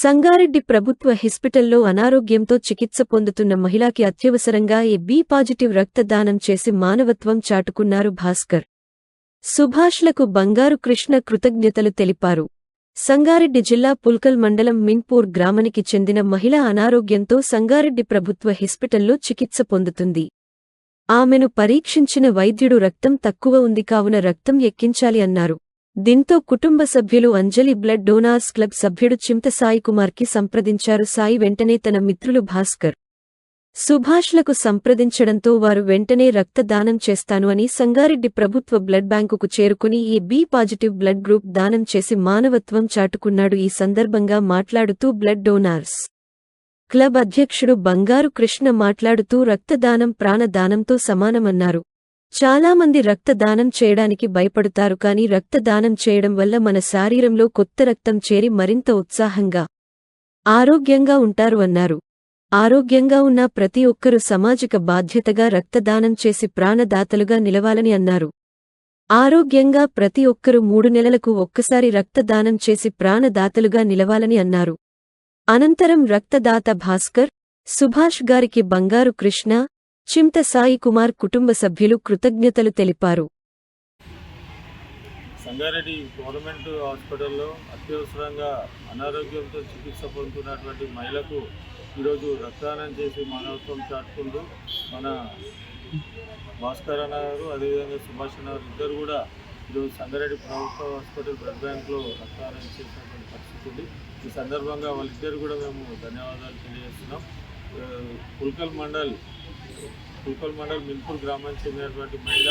సంగారెడ్డి ప్రభుత్వ హాస్పిటల్లో అనారోగ్యంతో చికిత్స పొందుతున్న మహిళకి అత్యవసరంగా ఏ బి పాజిటివ్ రక్తదానం చేసి మానవత్వం చాటుకున్నారు భాస్కర్. సుభాష్లకు బంగారు కృష్ణ కృతజ్ఞతలు తెలిపారు. సంగారెడ్డి జిల్లా పుల్కల్ మండలం మిన్పూర్ గ్రామానికి చెందిన మహిళ అనారోగ్యంతో సంగారెడ్డి ప్రభుత్వ హాస్పిటల్లో చికిత్స పొందుతుంది. ఆమెను పరీక్షించిన వైద్యుడు రక్తం తక్కువ ఉంది కావున రక్తం ఎక్కించాలి అన్నారు. దీంతో కుటుంబ సభ్యులు అంజలి బ్లడ్ డోనార్స్ క్లబ్ సభ్యుడు చింత సాయి కుమార్కి సంప్రదించారు. సాయి వెంటనే తన మిత్రులు భాస్కర్ సుభాష్లకు సంప్రదించడంతో వారు వెంటనే రక్తదానం చేస్తాను అని సంగారెడ్డి ప్రభుత్వ బ్లడ్ బ్యాంకుకు చేరుకుని ఈ బి పాజిటివ్ బ్లడ్ గ్రూప్ దానం చేసి మానవత్వం చాటుకున్నాడు. ఈ సందర్భంగా మాట్లాడుతూ బ్లడ్ డోనార్స్ క్లబ్ అధ్యక్షుడు బంగారు కృష్ణ మాట్లాడుతూ రక్తదానం ప్రాణదానంతో సమానమన్నారు. చాలామంది రక్తదానం చేయడానికి భయపడుతారు కాని రక్తదానం చేయడం వల్ల మన శారీరంలో కొత్త రక్తం చేరి మరింత ఉత్సాహంగా ఆరోగ్యంగా ఉంటారు అన్నారు. ఆరోగ్యంగా ఉన్న ప్రతి ఒక్కరూ సామాజిక బాధ్యతగా రక్తదానం చేసి ప్రాణదాతలుగా నిలవాలని అన్నారు. ఆరోగ్యంగా ప్రతి ఒక్కరూ మూడు నెలలకు ఒక్కసారి రక్తదానం చేసి ప్రాణదాతలుగా నిలవాలని అన్నారు. అనంతరం రక్తదాత భాస్కర్ సుభాష్ గారికి బంగారు కృష్ణ చింత సాయి కుమార్ కుటుంబ సభ్యులు కృతజ్ఞతలు తెలిపారు. సంగారెడ్డి గవర్నమెంట్ హాస్పిటల్లో అత్యవసరంగా అనారోగ్యంతో చికిత్స పొందుతున్నటువంటి మహిళకు ఈరోజు రక్తదానం చేసి మానవత్వం చాటుకుంటూ మన భాస్కర్ అన్న గారు అదేవిధంగా సుభాష్ అన్న గారు ఇద్దరు కూడా ఈరోజు సంగారెడ్డి ప్రభుత్వ హాస్పిటల్ బ్లడ్ బ్యాంక్లో రక్తదానం చేసినటువంటి పరిస్థితి ఉంది. ఈ సందర్భంగా వాళ్ళిద్దరు కూడా మేము ధన్యవాదాలు తెలియజేస్తున్నాం. పుల్కల్ మండల్ పుల్కల్ మండల్ మిల్పూర్ గ్రామానికి చెందినటువంటి మహిళ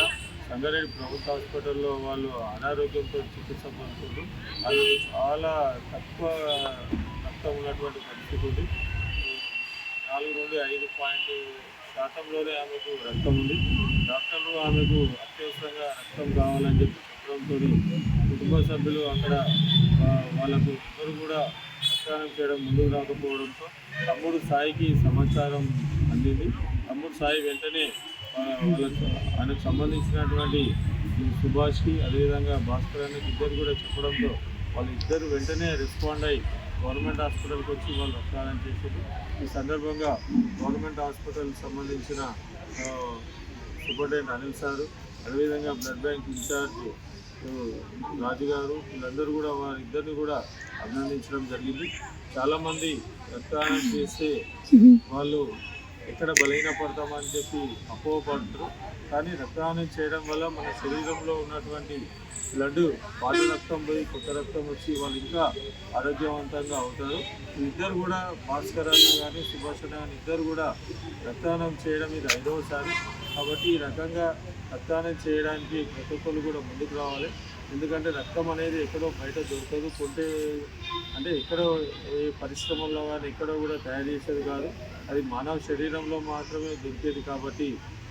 సంగారెడ్డి ప్రభుత్వ హాస్పిటల్లో వాళ్ళు అనారోగ్యంతో చికిత్స పొందుతుంది అది చాలా తక్కువ రక్తం ఉన్నటువంటి పరిస్థితి ఉంది. నాలుగు నుండి ఐదు పాయింట్ శాతంలోనే ఆమెకు రక్తం ఉంది. డాక్టర్లు ఆమెకు అత్యవసరంగా రక్తం కావాలని చెప్పి చెప్పడంతో కుటుంబ సభ్యులు అక్కడ వాళ్ళకు ఇద్దరు కూడా రక్తదానం చేయడం ముందుకు రాకపోవడంతో తమ్ముడు సాయికి సమాచారం అందింది. సాయి వెంటనే ఆయనకు సంబంధించినటువంటి సుభాష్కి అదేవిధంగా భాస్కర్ అన్నకి ఇద్దరు కూడా చెప్పడంతో వాళ్ళు ఇద్దరు వెంటనే రెస్పాండ్ అయ్యి గవర్నమెంట్ హాస్పిటల్కి వచ్చి వాళ్ళు రక్తదానం చేశారు. ఈ సందర్భంగా గవర్నమెంట్ హాస్పిటల్కి సంబంధించిన సూపరింటెండెంట్ అనిల్ సారు అదేవిధంగా బ్లడ్ బ్యాంక్ ఇన్ఛార్జ్ ఆ, రాజు గారు వీళ్ళందరూ కూడా వారిద్దరిని కూడా అభినందించడం జరిగింది. చాలామంది రక్తదానం చేస్తే వాళ్ళు ఎక్కడ బలహీన పడతామని చెప్పి అపోహపడతారు. కానీ రక్తదానం చేయడం వల్ల మన శరీరంలో ఉన్నటువంటి బ్లడ్ పాత రక్తం పోయి కొత్త రక్తం వచ్చి వాళ్ళు ఇంకా ఆరోగ్యవంతంగా అవుతారు. ఇద్దరు కూడా భాస్కర్ అన్న కానీ సుభాష్ అన్న కానీ ఇద్దరు కూడా రక్తదానం చేయడం ఇది ఐదవసారి కాబట్టి ఈ రకంగా రక్తదానం చేయడానికి ప్రతి ఒక్కరు కూడా ముందుకు రావాలి. ఎందుకంటే రక్తం అనేది ఎక్కడో బయట దొరకదు. కొంటే అంటే ఎక్కడో ఏ పరిశ్రమల్లో కానీ ఎక్కడో కూడా తయారు చేసేది కాదు. అది మానవ శరీరంలో మాత్రమే దొరికేది కాబట్టి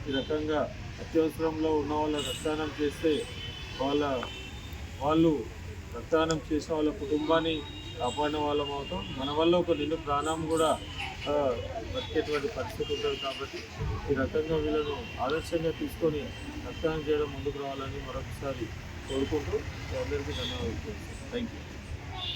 ఈ రకంగా అత్యవసరంలో ఉన్న వాళ్ళ రక్తదానం చేస్తే వాళ్ళ వాళ్ళు రక్తదానం చేసిన వాళ్ళ కుటుంబాన్ని కాపాడిన వాళ్ళం అవుతాం. మన వల్ల ఒక నిండు ప్రాణం కూడా బతికేటువంటి పరిస్థితి ఉంటుంది కాబట్టి ఈ రకంగా వీళ్ళను ఆదర్శంగా తీసుకొని రక్తదానం చేయడం ముందుకు రావాలని మరొకసారి కోరుకుంటూ. అందరికీ ధన్యవాదాలు. Thank you